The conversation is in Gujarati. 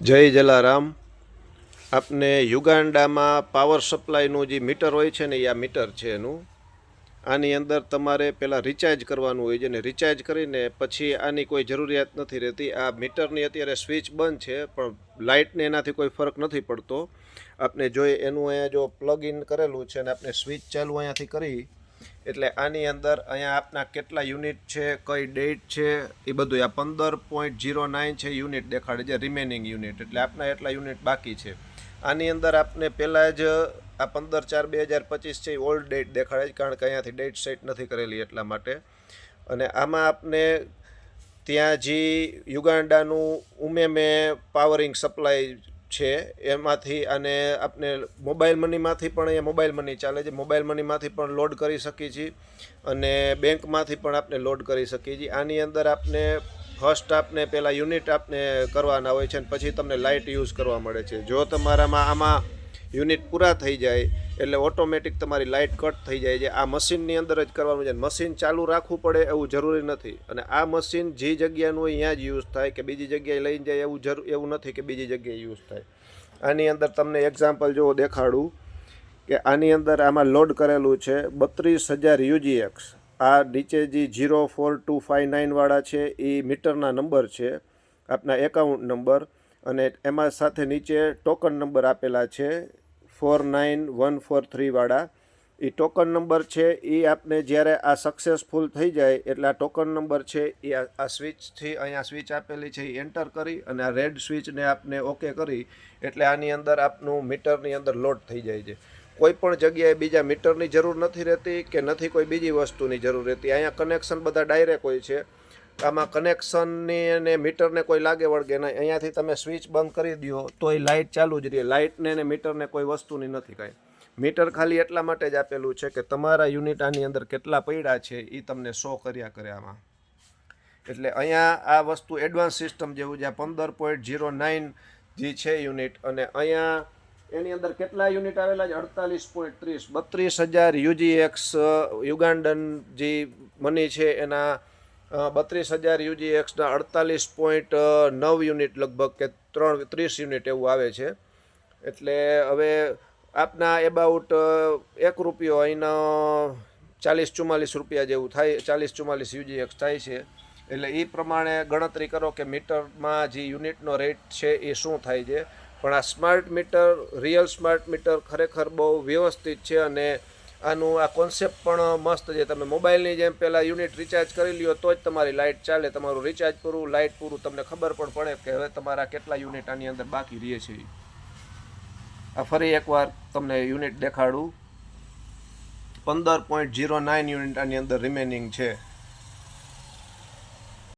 જય જલારામ. આપને યુગાન્ડામાં પાવર સપ્લાયનું જે મીટર હોય છે ને એ આ મીટર છે એનું. આની અંદર તમારે પહેલાં રિચાર્જ કરવાનું હોય છે ને રિચાર્જ કરીને પછી આની કોઈ જરૂરિયાત નથી રહેતી. આ મીટરની અત્યારે સ્વિચ બંધ છે, પણ લાઇટને એનાથી કોઈ ફરક નથી પડતો. આપને જોઈએ એનું અહીંયા જો પ્લગ ઇન કરેલું છે અને આપણે સ્વિચ ચાલુ અહીંયાથી કરી એટલે આની અંદર અહીંયા આપના કેટલા યુનિટ છે, કઈ ડેટ છે, એ બધું આ પંદર પોઈન્ટ જીરો નાઇન છે યુનિટ દેખાડે છે રિમેનિંગ યુનિટ. એટલે આપના એટલા યુનિટ બાકી છે. આની અંદર આપને પહેલાં જ આ પંદર ચાર બે હજાર પચીસ છે એ ઓલ્ડ ડેટ દેખાડે છે, કારણ કે અહીંયાથી ડેટ સેટ નથી કરેલી એટલા માટે. અને આમાં આપને ત્યાં જે યુગાન્ડાનું ઉમેમે પાવરિંગ સપ્લાય છે એમાંથી અને આપણે મોબાઈલ મનીમાંથી પણ અહીંયા મોબાઈલ મની ચાલે છે. મોબાઈલ મનીમાંથી પણ લોડ કરી શકીએ છીએ અને બેંકમાંથી પણ આપણે લોડ કરી શકીએ છીએ. આની અંદર આપને ફર્સ્ટ આપને, પહેલાં યુનિટ આપને કરવાના હોય છે અને પછી તમને લાઇટ યુઝ કરવા મળે છે. જો તમારામાં આમાં યુનિટ પૂરા થઈ જાય એટલે ઓટોમેટિક તમારી લાઇટ કટ થઈ જાય છે. આ મશીનની અંદર જ કરવાનું છે. મશીન ચાલુ રાખવું પડે એવું જરૂરી નથી. અને આ મશીન જે જગ્યાનું હોય ત્યાં જ યુઝ થાય કે બીજી જગ્યાએ લઈને જાય એવું જરૂર એવું નથી કે બીજી જગ્યાએ યુઝ થાય. આની અંદર તમને એક્ઝામ્પલ જો દેખાડું કે આની અંદર આમાં લોડ કરેલું છે બત્રીસ હજાર યુજીએક્સ આ નીચે જે જીરો ફોર ટુ ફાઇવ નાઇનવાળા છે, એ મીટરના નંબર છે, આપના એકાઉન્ટ નંબર. અને એમાં સાથે નીચે ટોકન નંબર આપેલા છે ફોર નાઇન વન ફોર થ્રીવાળા એ ટોકન નંબર છે એ આપને જ્યારે આ સક્સેસફુલ થઈ જાય, એટલે આ ટોકન નંબર છે એ આ સ્વિચથી અહીંયા સ્વિચ આપેલી છે એ એન્ટર કરી અને આ રેડ સ્વિચને આપને ઓકે કરી, એટલે આની અંદર આપનું મીટરની અંદર લોડ થઈ જાય છે. કોઈ પણ જગ્યાએ બીજા મીટરની જરૂર નથી રહેતી કે નથી કોઈ બીજી વસ્તુની જરૂર રહેતી. અહીંયા કનેક્શન બધા ડાયરેક્ટ હોય છે. આમાં કનેક્શનની અને મીટરને કોઈ લાગે વળગે નહીં. અહીંયાથી તમે સ્વિચ બંધ કરી દો તો એ લાઇટ ચાલુ જ રહે. લાઇટને ને મીટરને કોઈ વસ્તુની નથી કાંઈ. મીટર ખાલી એટલા માટે જ આપેલું છે કે તમારા યુનિટ આની અંદર કેટલા પૈડા છે એ તમને શો કર્યા કરે આમાં. એટલે અહીંયા આ વસ્તુ એડવાન્સ સિસ્ટમ જેવું છે પંદર પોઈન્ટ જીરો નાઇન જે છે યુનિટ અને અહીંયા એની અંદર કેટલા યુનિટ આવેલા છે? અડતાલીસ પોઈન્ટ ત્રીસ, બત્રીસ હજાર યુજીએક્સ યુગાન્ડન જે મની છે એના બત્રીસ હજાર યુજી એક્સના અડતાલીસ પોઈન્ટ નવ યુનિટ લગભગ કે ત્રણ, ત્રીસ યુનિટ એવું આવે છે. એટલે હવે આપના એબાઉટ એક રૂપિયો અહીંનો ચાલીસ ચુમ્માલીસ રૂપિયા જેવું થાય, ચાલીસ ચુમ્માલીસ યુજીએક્સ થાય છે. એટલે એ પ્રમાણે ગણતરી કરો કે મીટરમાં જે યુનિટનો રેટ છે એ શું થાય છે. પણ આ smart meter, real smart meter ખરેખર બહુ વ્યવસ્થિત છે અને આનું આ કોન્સેપ્ટ પણ મસ્ત છે. તમે મોબાઈલની જેમ પહેલાં યુનિટ રિચાર્જ કરી લ્યો, તો જ તમારી લાઇટ ચાલે. તમારું રિચાર્જ પૂરું લાઇટ પૂરું, તમને ખબર પણ પડે કે હવે તમારા કેટલા યુનિટ આની અંદર બાકી રહે છે. આ ફરી એકવાર તમને યુનિટ દેખાડું. પંદર પોઈન્ટ જીરો નાઇન યુનિટ આની અંદર રિમેનિંગ છે.